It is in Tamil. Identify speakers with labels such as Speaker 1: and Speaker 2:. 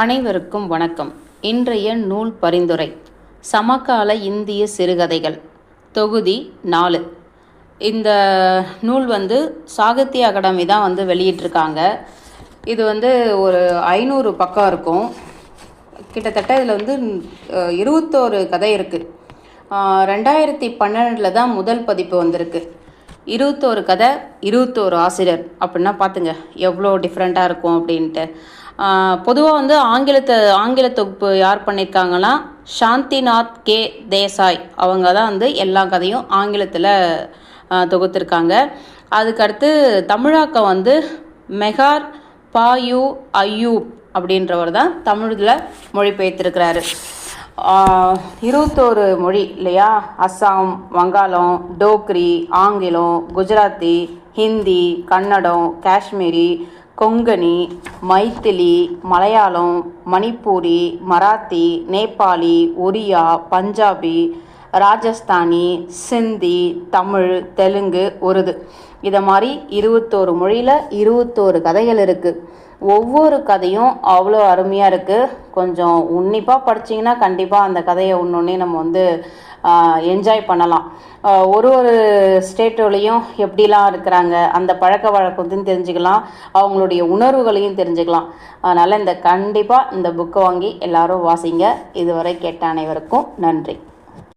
Speaker 1: அனைவருக்கும் வணக்கம். இன்றைய நூல் பரிந்துரை. சமகால இந்திய சிறுகதைகள். தொகுதி நாலு. இந்த நூல் வந்து சாகித்ய அகாடமி தான் வந்து வெளியிட்டிருக்காங்க. இது வந்து ஒரு ஐநூறு பக்கம் இருக்கும். கிட்டத்தட்ட இதில் வந்து இருபத்தோரு கதை இருக்குது ரெண்டாயிரத்தி பன்னெண்டில் தான் முதல் பதிப்பு வந்திருக்கு. இருபத்தோரு கதை இருபத்தோரு ஆசிரியர். அப்படின்னா பார்த்துங்க எவ்வளோ டிஃப்ரெண்ட்டாக இருக்கும் அப்படின்ட்டு. பொதுவாக வந்து ஆங்கிலத்தை ஆங்கில தொகுப்பு யார் பண்ணியிருக்காங்கன்னா சாந்திநாத் கே. தேசாய். அவங்க தான் வந்து எல்லா கதையும் ஆங்கிலத்தில் தொகுத்திருக்காங்க. அதுக்கடுத்து தமிழாக்கம் வந்து மெகார் பாயு அய்யூப் அப்படின்றவர் தான் தமிழில் மொழிபெயர்த்திருக்கிறாரு. இருபத்தோரு மொழி இல்லையா? அஸ்ஸாம் வங்காளம் டோக்ரி ஆங்கிலம் குஜராத்தி ஹிந்தி கன்னடம் காஷ்மீரி கொங்கணி மைத்திலி மலையாளம் மணிப்பூரி மராத்தி நேபாளி ஒரியா பஞ்சாபி ராஜஸ்தானி சிந்தி தமிழ் தெலுங்கு உருது. இதை மாதிரி இருபத்தோரு மொழியில் இருபத்தோரு கதைகள் இருக்குது ஒவ்வொரு கதையும் அவ்வளோ அருமையாக இருக்குது கொஞ்சம் உன்னிப்பாக படிச்சிங்கன்னா கண்டிப்பாக அந்த கதையை ஒன்று நம்ம வந்து என்ஜாய் பண்ணலாம். ஒரு ஒரு ஸ்டேட்டோலையும் எப்படிலாம் இருக்கிறாங்க அந்த பழக்க வழக்கத்தையும் தெரிஞ்சுக்கலாம் அவங்களுடைய உணர்வுகளையும் தெரிஞ்சுக்கலாம். அதனால் இந்த கண்டிப்பாக இந்த புக்கை வாங்கி எல்லாரும் வாசிங்க. இதுவரை கேட்ட அனைவருக்கும் நன்றி.